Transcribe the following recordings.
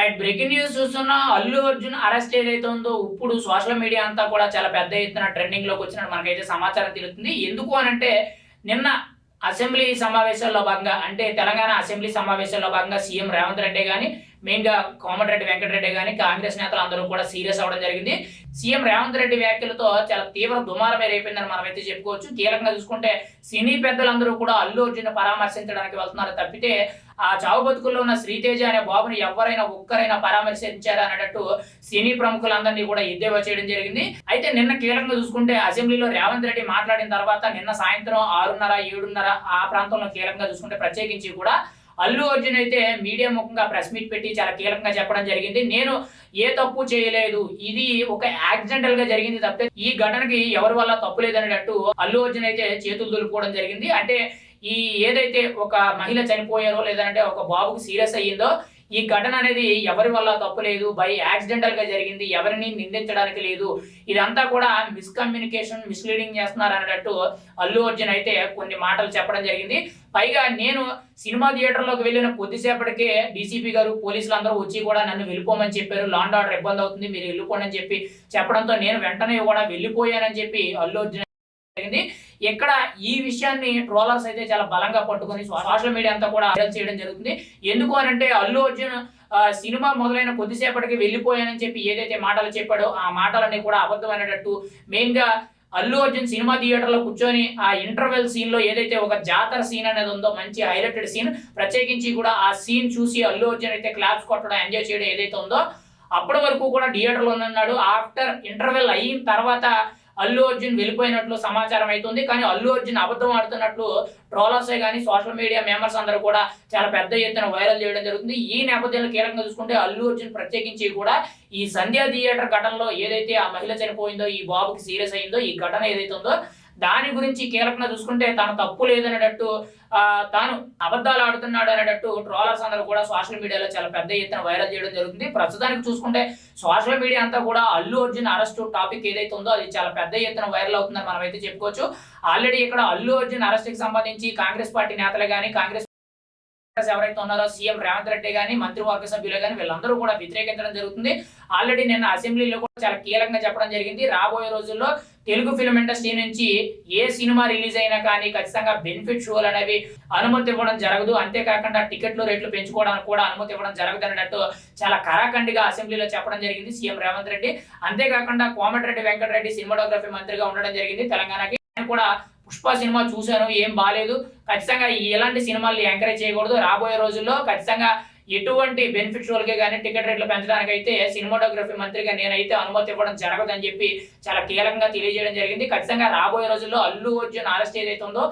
Right breaking news చూస్తున్న Allu Arjun arrest ఏదైతే ఉందో ఇప్పుడు సోషల్ మీడియా అంతా కూడా చాలా పెద్ద ఎత్తున ట్రెండింగ్లోకి వచ్చినట్టు మనకైతే సమాచారం తెలుస్తుంది. ఎందుకు అనంటే నిన్న అసెంబ్లీ సమావేశాల్లో భాగంగా అంటే తెలంగాణ అసెంబ్లీ సమావేశాల్లో భాగంగా సీఎం రేవంత్ రెడ్డి కానీ మెయిన్గా కోమటిరెడ్డి వెంకటరెడ్డి కానీ కాంగ్రెస్ నేతలు అందరూ కూడా సీరియస్ అవ్వడం జరిగింది. సీఎం రేవంత్ రెడ్డి వ్యాఖ్యలతో చాలా తీవ్ర దుమారమే రేపిందని అయితే చెప్పుకోవచ్చు. కీలకంగా చూసుకుంటే సినీ పెద్దలందరూ కూడా అల్లు అర్జున్ పరామర్శించడానికి వెళ్తున్నారు. తప్పితే ఆ చావు బతుకుల్లో ఉన్న శ్రీతేజ అనే బాబుని ఎవరైనా ఒక్కరైనా పరామర్శించారా అన్నట్టు సినీ ప్రముఖులందరినీ కూడా ఎద్దేవా చేయడం జరిగింది. అయితే నిన్న కీలకంగా చూసుకుంటే అసెంబ్లీలో రేవంత్ రెడ్డి మాట్లాడిన తర్వాత నిన్న సాయంత్రం ఆరున్నర ఏడున్నర ఆ ప్రాంతంలో కీలకంగా చూసుకుంటే ప్రత్యేకించి కూడా అల్లు అర్జున్ అయితే మీడియా ముఖంగా ప్రెస్ మీట్ పెట్టి చాలా కీలకంగా చెప్పడం జరిగింది. నేను ఏ తప్పు చేయలేదు. ఇది ఒక యాక్సిడెంటల్గా జరిగింది తప్పితే ఈ ఘటనకి ఎవరి వల్ల తప్పు లేదనేటట్టు అల్లు అర్జున్ అయితే చేతులు దులుపుకోవడం జరిగింది. అంటే ఈ ఏదైతే ఒక మహిళ చనిపోయారో లేదంటే ఒక బాబుకు సీరియస్ అయ్యిందో ఈ ఘటన అనేది ఎవరి వల్ల తప్పు లేదు? బై యాక్సిడెంటల్గా జరిగింది. ఎవరిని నిందించడానికి లేదు. ఇదంతా కూడా మిస్కమ్యూనికేషన్ మిస్లీడింగ్ చేస్తున్నారు అన్నట్టు అల్లు అర్జున్ అయితే కొన్ని మాటలు చెప్పడం జరిగింది. పైగా నేను సినిమా థియేటర్లోకి వెళ్ళిన కొద్దిసేపటికే డీసీపీ గారు పోలీసులు అందరూ వచ్చి కూడా నన్ను వెళ్ళిపోమని చెప్పారు. లాండ్ ఆర్డర్ ఇబ్బంది అవుతుంది మీరు వెళ్ళిపోండి అని చెప్పి చెప్పడంతో నేను వెంటనే కూడా వెళ్ళిపోయానని చెప్పి అల్లు అర్జున్ జరిగింది. ఇక్కడ ఈ విషయాన్ని ట్రోలర్స్ అయితే చాలా బలంగా పట్టుకొని సోషల్ మీడియా అంతా కూడా వైరల్ చేయడం జరుగుతుంది. ఎందుకు అని అంటే అల్లు అర్జున్ సినిమా మొదలైన కొద్దిసేపటికి వెళ్ళిపోయానని చెప్పి ఏదైతే మాటలు చెప్పాడో ఆ మాటలన్నీ కూడా అబద్ధమైనట్టు మెయిన్గా అల్లు అర్జున్ సినిమా థియేటర్లో కూర్చొని ఆ ఇంటర్వెల్ సీన్లో ఏదైతే ఒక జాతర సీన్ అనేది ఉందో మంచి హైలైటెడ్ సీన్ ప్రత్యేకించి కూడా ఆ సీన్ చూసి అల్లు అర్జున్ అయితే క్లాప్స్ కొట్టడం ఎంజాయ్ చేయడం ఏదైతే ఉందో అప్పటి వరకు కూడా థియేటర్లో ఉన్నాడు. ఆఫ్టర్ ఇంటర్వెల్ అయిన తర్వాత అల్లు అర్జున్ వెళ్ళిపోయినట్లు సమాచారం అవుతుంది కానీ అల్లు అర్జున్ అబద్ధం ఆడుతున్నట్లు ట్రోలర్సే కానీ సోషల్ మీడియా మెంబర్స్ అందరూ కూడా చాలా పెద్ద ఎత్తున వైరల్ చేయడం జరుగుతుంది. ఈ నేపథ్యంలో కీలకంగా చూసుకుంటే అల్లు అర్జున్ ప్రత్యేకించి కూడా ఈ సంధ్యా థియేటర్ ఘటనలో ఏదైతే ఆ మహిళ చనిపోయిందో ఈ బాబుకి సీరియస్ అయిందో ఈ ఘటన ఏదైతే ఉందో దాని గురించి కీలకంగా చూసుకుంటే తన తప్పు లేదనేటట్టు తాను అబద్ధాలు ఆడుతున్నాడు అనేటట్టు ట్రోలర్స్ అందరూ కూడా సోషల్ మీడియాలో చాలా పెద్ద ఎత్తున వైరల్ చేయడం జరుగుతుంది. ప్రస్తుతానికి చూసుకుంటే సోషల్ మీడియా అంతా కూడా అల్లు అర్జున్ అరెస్ట్ టాపిక్ ఏదైతే ఉందో అది చాలా పెద్ద ఎత్తున వైరల్ అవుతుందని మనం అయితే చెప్పుకోవచ్చు. ఆల్రెడీ ఇక్కడ అల్లు అర్జున్ అరెస్ట్కి సంబంధించి కాంగ్రెస్ పార్టీ నేతలు కానీ కాంగ్రెస్ ఎవరైతే ఉన్నారో సీఎం రేవంత్ రెడ్డి కానీ మంత్రివర్గ సభ్యులు కానీ వీళ్ళందరూ కూడా వ్యతిరేకించడం జరుగుతుంది. ఆల్రెడీ నిన్న అసెంబ్లీలో కూడా చాలా కీలకంగా చెప్పడం జరిగింది. రాబోయే రోజుల్లో తెలుగు ఫిల్మ్ ఇండస్ట్రీ నుంచి ఏ సినిమా రిలీజ్ అయినా కానీ ఖచ్చితంగా బెనిఫిట్ షోలు అనేవి అనుమతి ఇవ్వడం జరగదు. అంతేకాకుండా టికెట్లు రేట్లు పెంచుకోవడానికి కూడా అనుమతి ఇవ్వడం జరగదు అన్నట్టు చాలా కరాఖండిగా అసెంబ్లీలో చెప్పడం జరిగింది సీఎం రేవంత్ రెడ్డి. అంతేకాకుండా కోమటిరెడ్డి వెంకటరెడ్డి సినిమాటోగ్రఫీ మంత్రిగా ఉండడం జరిగింది. తెలంగాణకి కూడా పుష్ప సినిమా చూశాను ఏం బాగాలేదు ఖచ్చితంగా ఎలాంటి సినిమాలు ఎంకరేజ్ చేయకూడదు. రాబోయే రోజుల్లో ఖచ్చితంగా ఎటువంటి బెనిఫిట్ షోలకే కానీ టికెట్ రేట్లు పెంచడానికి అయితే సినిమాటోగ్రఫీ మంత్రిగా నేనైతే అనుమతి ఇవ్వడం జరగదని చెప్పి చాలా కీలకంగా తెలియజేయడం జరిగింది. ఖచ్చితంగా రాబోయే రోజుల్లో అల్లు అర్జున్ అరెస్ట్ ఏదైతే ఉందో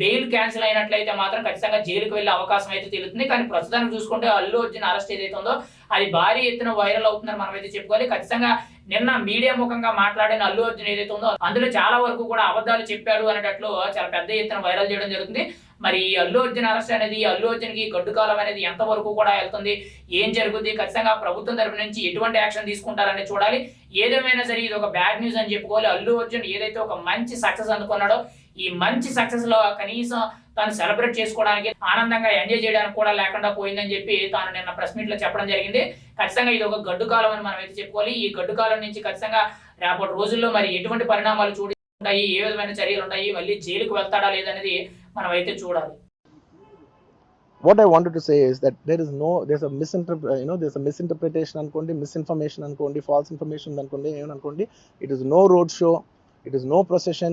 బెయిల్ క్యాన్సిల్ అయినట్లయితే మాత్రం ఖచ్చితంగా జైలుకు వెళ్ళే అవకాశం అయితే తెలుస్తుంది. కానీ ప్రస్తుతానికి చూసుకుంటే అల్లు అర్జున్ అరెస్ట్ ఏదైతే ఉందో అది భారీ ఎత్తున వైరల్ అవుతుందని మనం అయితే చెప్పుకోవాలి. ఖచ్చితంగా నిన్న మీడియా ముఖంగా మాట్లాడిన అల్లు అర్జున్ ఏదైతే ఉందో అందులో చాలా వరకు కూడా అబద్ధాలు చెప్పాడు అనేటట్లు చాలా పెద్ద ఎత్తున వైరల్ చేయడం జరుగుతుంది. మరి ఈ అల్లు అర్జున్ అరెస్ట్ అనేది అల్లు అర్జున్కి గడ్డుకాలం అనేది ఎంత వరకు కూడా వెళ్తుంది ఏం జరుగుతుంది ఖచ్చితంగా ప్రభుత్వం తరపు నుంచి ఎటువంటి యాక్షన్ తీసుకుంటారని చూడాలి. ఏదేమైనా సరే ఇది ఒక బ్యాడ్ న్యూస్ అని చెప్పుకోవాలి. అల్లు అర్జున్ ఏదైతే ఒక మంచి సక్సెస్ అందుకున్నాడో ఈ మంచి సక్సెస్లో కనీసం తాను సెలబ్రేట్ చేసుకోవడానికి ఆనందంగా ఎంజాయ్ చేయడానికి కూడా లేకుండా పోయిందని చెప్పి తాను నిన్న ప్రెస్ మీట్లో చెప్పడం జరిగింది. ఖచ్చితంగా ఇది ఒక గడ్డు కాలం అని మనం అయితే చెప్పుకోవాలి. ఈ గడ్డు కాలం నుంచి ఖచ్చితంగా రేపటి రోజుల్లో మరి ఎటువంటి పరిణామాలు చూడి ఉంటాయి ఏ విధమైన చర్యలు ఉంటాయి? మళ్ళీ జైలుకు వెళ్తాడా లేదనేది మనం అయితే చూడాలి. What I wanted to say is that there is no there's a misinterpret you know there's a misinterpretation అనుకోండి misinformation అనుకోండి false information అనుకోండి ఏమనుకోండి it is no road show it is no procession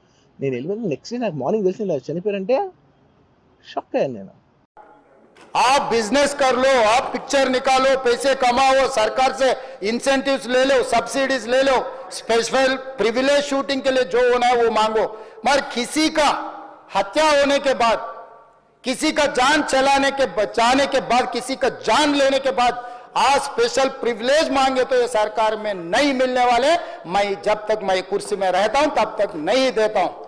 నేను వెళ్ళిపోయిన నెక్స్ట్ డే నాకు morning తెలిసింది ఇలా చనిపోయారంటే shock అయ్యాను నేను आप बिजनेस कर लो आप पिक्चर निकालो पैसे कमाओ सरकार से इंसेंटिव्स ले लो सब्सिडीज ले लो स्पेशल प्रिविलेज शूटिंग के लिए जो होना है वो मांगो मगर किसी का हत्या होने के बाद किसी का जान चलाने के बचाने के बाद किसी का जान लेने के बाद आज स्पेशल प्रिविलेज मांगे तो ये सरकार में नहीं मिलने वाले मैं जब तक मैं कुर्सी में रहता हूं तब तक नहीं देता हूं